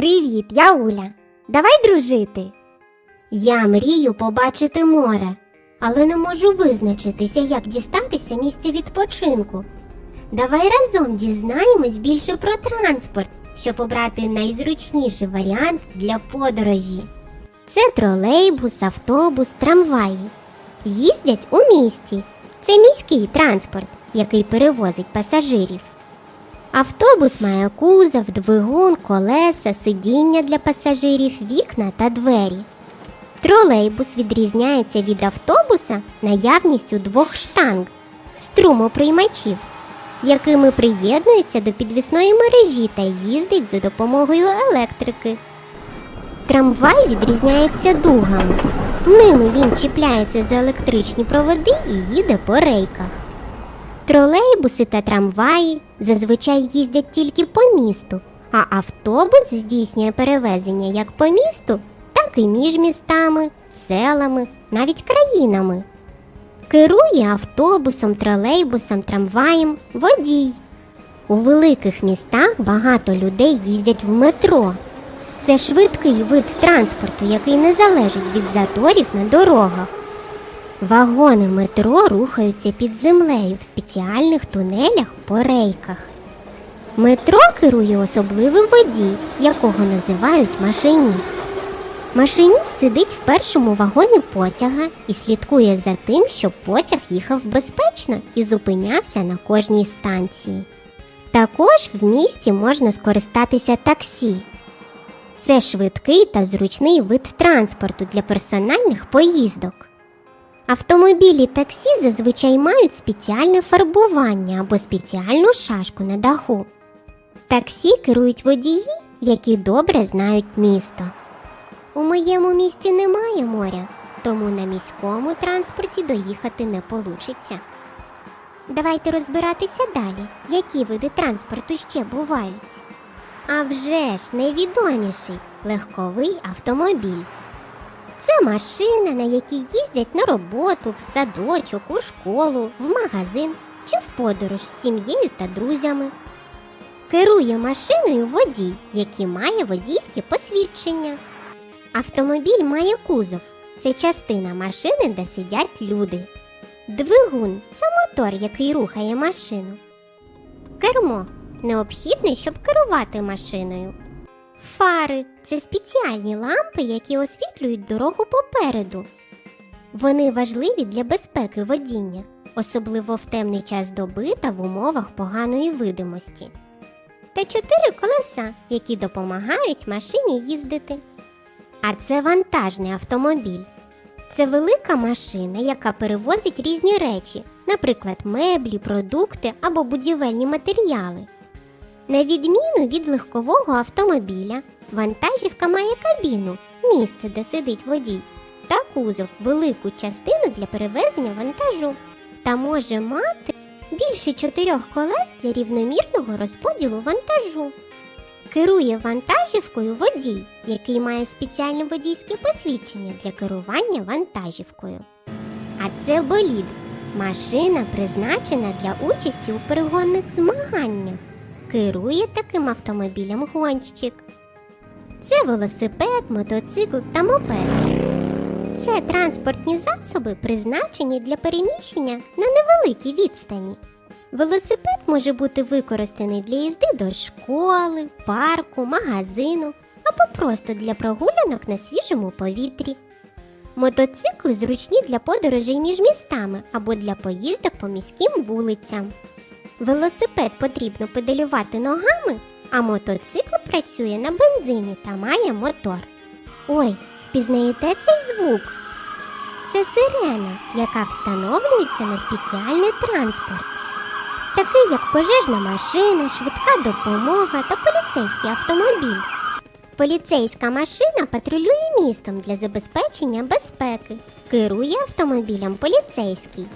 Привіт, я Уля. Давай дружити. Я мрію побачити море, але не можу визначитися, як дістатися місця відпочинку. Давай разом дізнаємось більше про транспорт, щоб обрати найзручніший варіант для подорожі. Це тролейбус, автобус, трамваї. Їздять у місті. Це міський транспорт, який перевозить пасажирів. Автобус має кузов, двигун, колеса, сидіння для пасажирів, вікна та двері. Тролейбус відрізняється від автобуса наявністю двох штанг струмоприймачів, якими приєднується до підвісної мережі та їздить за допомогою електрики. Трамвай відрізняється дугами. Ними він чіпляється за електричні проводи і їде по рейках. Тролейбуси та трамваї зазвичай їздять тільки по місту, а автобус здійснює перевезення як по місту, так і між містами, селами, навіть країнами. Керує автобусом, тролейбусом, трамваєм водій. У великих містах багато людей їздять в метро. Це швидкий вид транспорту, який не залежить від заторів на дорогах. Вагони метро рухаються під землею в спеціальних тунелях по рейках. Метро керує особливий водій, якого називають машиніст. Машиніст сидить в першому вагоні потяга і слідкує за тим, щоб потяг їхав безпечно і зупинявся на кожній станції. Також в місті можна скористатися таксі. Це швидкий та зручний вид транспорту для персональних поїздок. Автомобілі таксі зазвичай мають спеціальне фарбування або спеціальну шашку на даху. Таксі керують водії, які добре знають місто. У моєму місті немає моря, тому на міському транспорті доїхати не получиться. Давайте розбиратися далі, які види транспорту ще бувають. А вже ж найвідоміший легковий автомобіль. Це машина, на якій їздять на роботу, в садочок, у школу, в магазин чи в подорож з сім'єю та друзями. Керує машиною водій, який має водійське посвідчення. Автомобіль має кузов. Це частина машини, де сидять люди. Двигун це мотор, який рухає машину. Кермо необхідне, щоб керувати машиною. Фари це спеціальні лампи, які освітлюють дорогу попереду. Вони важливі для безпеки водіння, особливо в темний час доби та в умовах поганої видимості. Та чотири колеса, які допомагають машині їздити. А це вантажний автомобіль. Це велика машина, яка перевозить різні речі, наприклад, меблі, продукти або будівельні матеріали. На відміну від легкового автомобіля, вантажівка має кабіну, місце, де сидить водій, та кузов велику частину для перевезення вантажу та може мати більше чотирьох колес для рівномірного розподілу вантажу. Керує вантажівкою водій, який має спеціальне водійське посвідчення для керування вантажівкою. А це болід машина, призначена для участі у перегонних змаганнях. Керує таким автомобілем гонщик. Це велосипед, мотоцикл та мопед. Це транспортні засоби, призначені для переміщення на невеликій відстані. Велосипед може бути використаний для їзди до школи, парку, магазину або просто для прогулянок на свіжому повітрі. Мотоцикли зручні для подорожей між містами або для поїздок по міським вулицям. Велосипед потрібно педалювати ногами, а мотоцикл працює на бензині та має мотор. Ой, впізнаєте цей звук? Це сирена, яка встановлюється на спеціальний транспорт, такий як пожежна машина, швидка допомога та поліцейський автомобіль. Поліцейська машина патрулює містом для забезпечення безпеки, керує автомобілем поліцейський.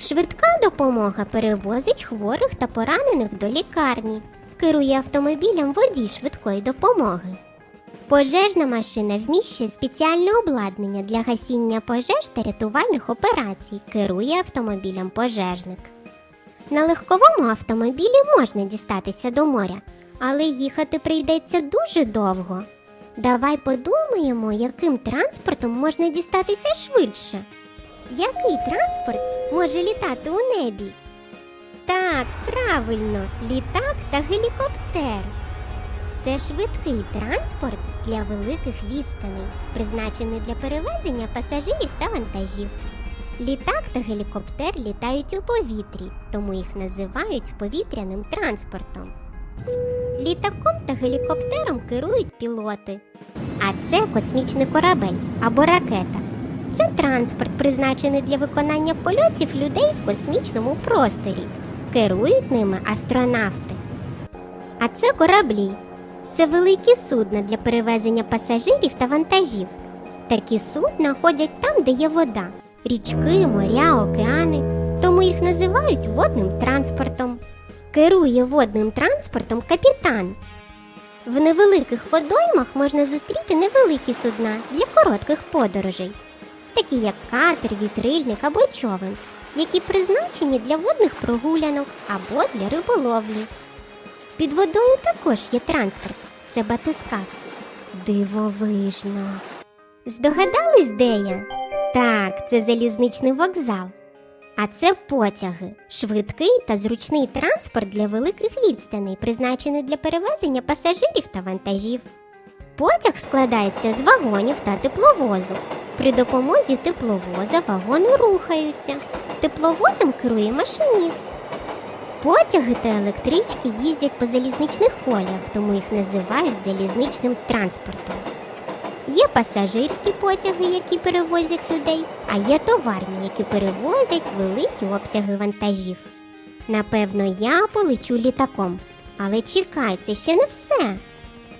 Швидка допомога перевозить хворих та поранених до лікарні, керує автомобілем водій швидкої допомоги. Пожежна машина вміщує спеціальне обладнання для гасіння пожеж та рятувальних операцій, керує автомобілем пожежник. На легковому автомобілі можна дістатися до моря, але їхати прийдеться дуже довго. Давай подумаємо, яким транспортом можна дістатися швидше. Який транспорт може літати у небі? Так, правильно, літак та гелікоптер. Це швидкий транспорт для великих відстаней, призначений для перевезення пасажирів та вантажів. Літак та гелікоптер літають у повітрі, тому їх називають повітряним транспортом. Літаком та гелікоптером керують пілоти. А це космічний корабель або ракета. Це транспорт, призначений для виконання польотів людей в космічному просторі. Керують ними астронавти. А це кораблі. Це великі судна для перевезення пасажирів та вантажів. Такі судна ходять там, де є вода річки, моря, океани, тому їх називають водним транспортом. Керує водним транспортом капітан. В невеликих водоймах можна зустріти невеликі судна для коротких подорожей, такі як катер, вітрильник або човен, які призначені для водних прогулянок або для риболовлі. Під водою також є транспорт це батискаф. Дивовижно. Здогадались, де я? Так, це залізничний вокзал. А це потяги швидкий та зручний транспорт для великих відстаней, призначений для перевезення пасажирів та вантажів. Потяг складається з вагонів та тепловозу. При допомозі тепловоза вагони рухаються. Тепловозом керує машиніст. Потяги та електрички їздять по залізничних коліях, тому їх називають залізничним транспортом. Є пасажирські потяги, які перевозять людей, а є товарні, які перевозять великі обсяги вантажів. Напевно, я полечу літаком. Але чекай, це ще не все.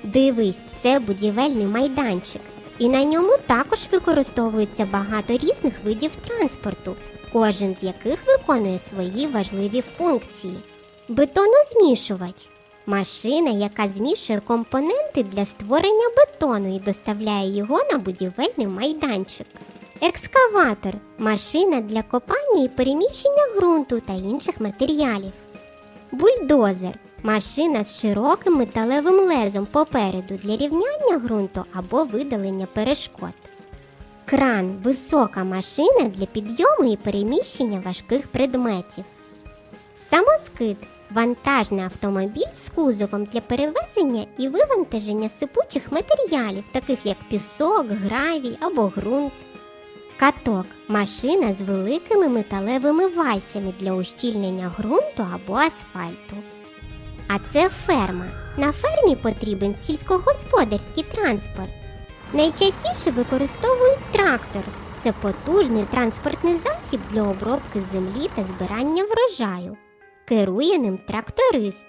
Дивись, це будівельний майданчик, і на ньому також використовується багато різних видів транспорту, кожен з яких виконує свої важливі функції. Бетонозмішувач машина, яка змішує компоненти для створення бетону і доставляє його на будівельний майданчик. Екскаватор машина для копання і переміщення ґрунту та інших матеріалів. Бульдозер машина з широким металевим лезом попереду для рівняння ґрунту або видалення перешкод. Кран висока машина для підйому і переміщення важких предметів. Самоскид вантажний автомобіль з кузовом для перевезення і вивантаження сипучих матеріалів, таких як пісок, гравій або ґрунт. Каток машина з великими металевими вальцями для ущільнення ґрунту або асфальту. А це ферма. На фермі потрібен сільськогосподарський транспорт. Найчастіше використовують трактор. Це потужний транспортний засіб для обробки землі та збирання врожаю. Керує ним тракторист.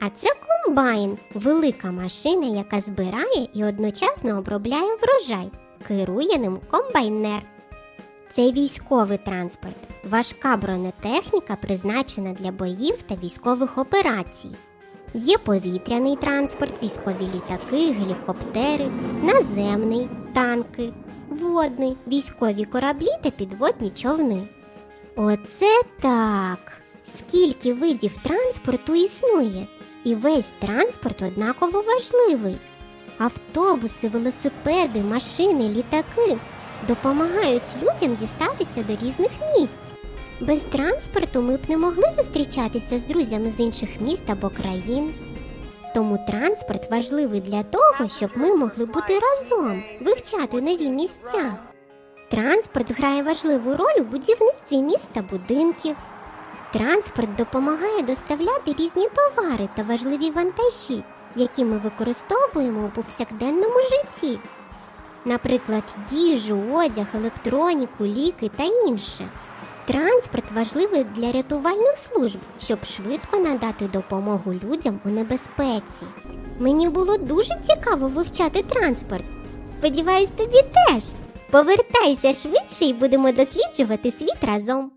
А це комбайн велика машина, яка збирає і одночасно обробляє врожай. Керує ним комбайнер. Це військовий транспорт, важка бронетехніка, призначена для боїв та військових операцій. Є повітряний транспорт, військові літаки, гелікоптери, наземний, танки, водний, військові кораблі та підводні човни. Оце так! Скільки видів транспорту існує, і весь транспорт однаково важливий. Автобуси, велосипеди, машини, літаки допомагають людям дістатися до різних місць. Без транспорту ми б не могли зустрічатися з друзями з інших міст або країн. Тому транспорт важливий для того, щоб ми могли бути разом, вивчати нові місця. Транспорт грає важливу роль у будівництві міст та будинків. Транспорт допомагає доставляти різні товари та важливі вантажі, які ми використовуємо у повсякденному житті. Наприклад, їжу, одяг, електроніку, ліки та інше. Транспорт важливий для рятувальних служб, щоб швидко надати допомогу людям у небезпеці. Мені було дуже цікаво вивчати транспорт. Сподіваюсь, тобі теж. Повертайся швидше і будемо досліджувати світ разом.